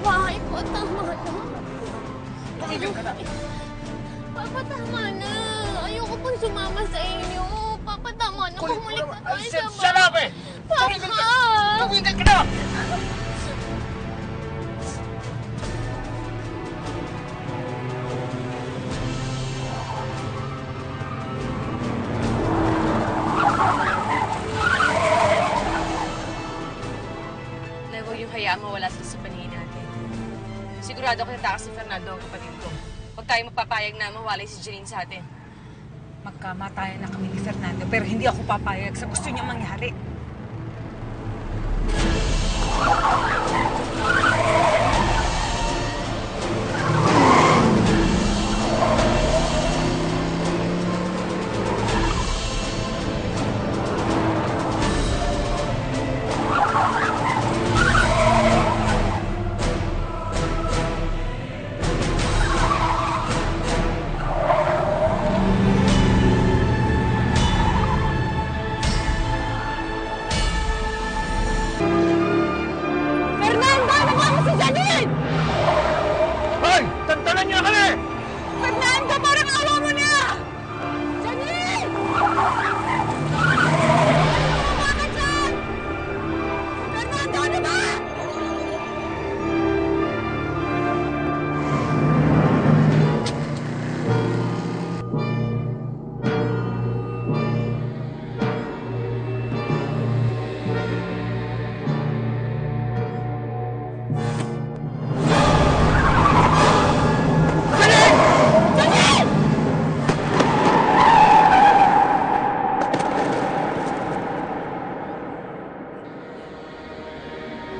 bahay ko. Tama na. Pakinggan ka na. Papa, tama na. Ayoko pong sumama sa inyo. Papa, tama na. Kumulit na tayo sa bahay. Shut up eh! Papa! Tumingin ka na! hayaan mo wala sa sa. Sigurado ako natakas si Fernando ang kapatid ko. Huwag tayo magpapayag na mawalay si Jeline sa atin. Magkamatayan na kami ni Fernando pero hindi ako papayag sa gusto niyang mangyari.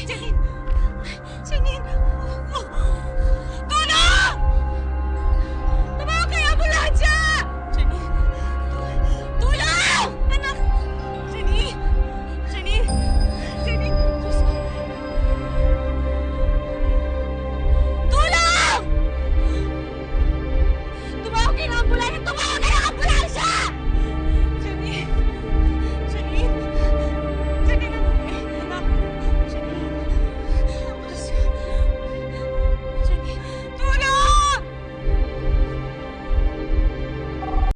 didn't